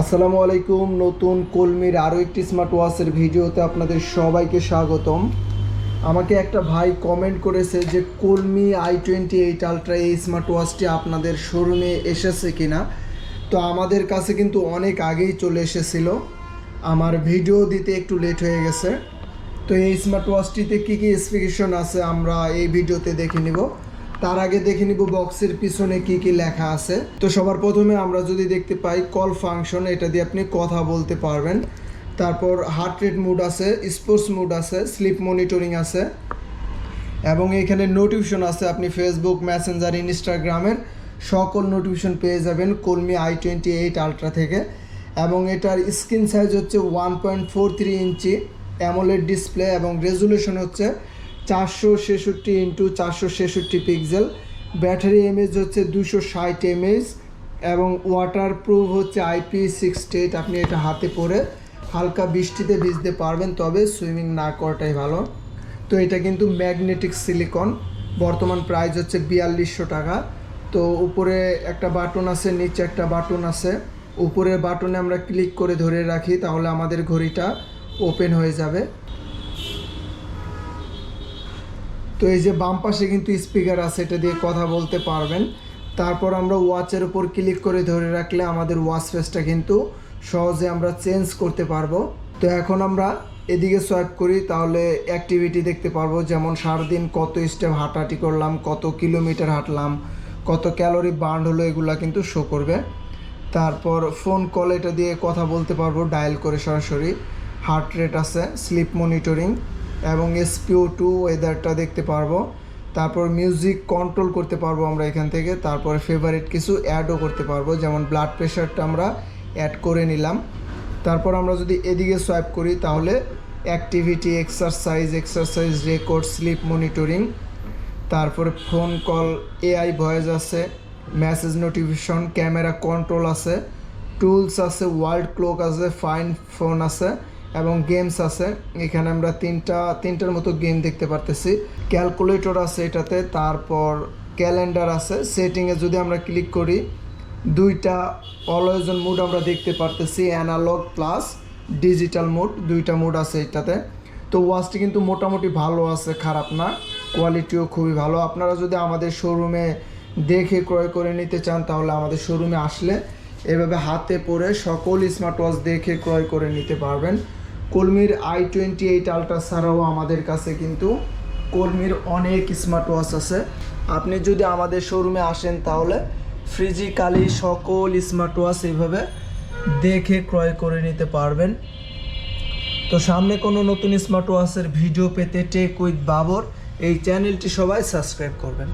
আসসালামু আলাইকুম, নতুন কলমির আরও একটি স্মার্ট ওয়াচের ভিডিওতে আপনাদের সবাইকে স্বাগতম। আমাকে একটা ভাই কমেন্ট করেছে যে, Colmi I twenty eight ultra এই স্মার্ট ওয়াচটি আপনাদের শোরুমে এসেছে কিনা? তো আমাদের কাছে কিন্তু অনেক আগেই চলে এসেছিল। আমার ভিডিও দিতে একটু লেট হয়ে গেছে। তো এই স্মার্ট ওয়াচটিতে কী কী স্পেসিফিকেশন আছে আমরা এই ভিডিওতে দেখে নিব। তার আগে দেখে নিব বক্সের পিছনে কি কি লেখা আছে। তো সবার প্রথমে আমরা যদি দেখতে পাই কল ফাংশন এটা দিয়ে আপনি কথা বলতে পারবেন। তারপর হার্ট রেট মুড আছে স্পোর্টস মুড আছে স্লিপ মনিটরিং আছে। এবং এখানে নোটিফিকেশন আছে, আপনি ফেসবুক মেসেঞ্জার ইনস্টাগ্রামের সকল নোটিফিকেশন পেয়ে যাবেন কলমি আই টোয়েন্টি এইট আলট্রা থেকে। এবং এটার স্ক্রিন সাইজ হচ্ছে one point four three inch AMOLED display এবং রেজুলেশন হচ্ছে চারশো ছেষট্টি ইন্টু চারশো ছেষট্টি পিক্সেল ব্যাটারি এমএজ হচ্ছে দুশো ষাট এমএজ এবং ওয়াটার প্রুফ হচ্ছে আইপি সিক্সটি এইট আপনি এটা হাতে পরে হালকা বৃষ্টিতে ভিজতে পারবেন, তবে সুইমিং না করাটাই ভালো। তো এটা কিন্তু ম্যাগনেটিক সিলিকন বর্তমান প্রাইস হচ্ছে বিয়াল্লিশশো টাকা। তো উপরে একটা বাটন আছে, নিচে একটা বাটন আছে। উপরের বাটনে আমরা ক্লিক করে ধরে রাখি, তাহলে আমাদের ঘড়িটা ওপেন হয়ে যাবে। তো এই যে বাম পাশে কিন্তু স্পিকার আছে, এটা দিয়ে কথা বলতে পারবেন। তারপর আমরা ওয়াচের উপর ক্লিক করে ধরে রাখলে আমাদের ওয়াচ ফেসটা কিন্তু সহজে আমরা চেঞ্জ করতে পারব। তো এখন আমরা এদিকে সোয়াইপ করি, তাহলে অ্যাক্টিভিটি দেখতে পারব, যেমন সারাদিন কত স্টেপ হাঁটাহাঁটি করলাম, কত কিলোমিটার হাঁটলাম, কত ক্যালোরি বার্ন হলো, এগুলা কিন্তু শো করবে। তারপর ফোন কল এটা দিয়ে কথা বলতে পারব ডায়াল করে সরাসরি। হার্ট রেট আছে স্লিপ মনিটরিং এবং এসপিও টু ওয়েদারটা দেখতে পারব। তারপর মিউজিক কন্ট্রোল করতে পারব আমরা এখান থেকে। তারপর ফেভারিট কিছু অ্যাডও করতে পারব। যেমন ব্লাড প্রেশারটা আমরা অ্যাড করে নিলাম। তারপর আমরা যদি এদিকে সোয়াইপ করি, তাহলে activity exercise exercise record sleep monitoring তারপরে ফোন কল এআই ভয়েস আছে মেসেজ নোটিফিকেশন ক্যামেরা কন্ট্রোল আছে টুলস আছে ওয়ার্ল্ড ক্লক আছে ফাইন ফোন আছে এবং গেমস আছে। এখানে আমরা তিনটা, তিনটার মতো গেম দেখতে পারতেছি। ক্যালকুলেটর আছে এটাতে, তারপর ক্যালেন্ডার আছে। সেটিংয়ে যদি আমরা ক্লিক করি, দুইটা অলওয়েজন মুড আমরা দেখতে পারতেছি অ্যানালগ প্লাস ডিজিটাল মুড দুইটা মুড আছে এটাতে। তো ওয়াচটি কিন্তু মোটামুটি ভালো আছে, খারাপ না। কোয়ালিটিও খুবই ভালো। আপনারা যদি আমাদের শোরুমে দেখে ক্রয় করে নিতে চান, তাহলে আমাদের শোরুমে আসলে এভাবে হাতে পরে সকল স্মার্ট ওয়াচ দেখে ক্রয় করে নিতে পারবেন। কলমির আই টোয়েন্টি এইট আলট্রা ছাড়াও আমাদের কাছে কিন্তু কলমির অনেক স্মার্ট ওয়াচ আছে। আপনি যদি আমাদের শোরুমে আসেন তাহলে ফিজিক্যালি সকল স্মার্ট ওয়াচ এইভাবে দেখে ক্রয় করে নিতে পারবেন। তো সামনে কোনো নতুন স্মার্ট ওয়াচের ভিডিও পেতে টেক উইথ বাবর এই চ্যানেলটি সবাই সাবস্ক্রাইব করবেন।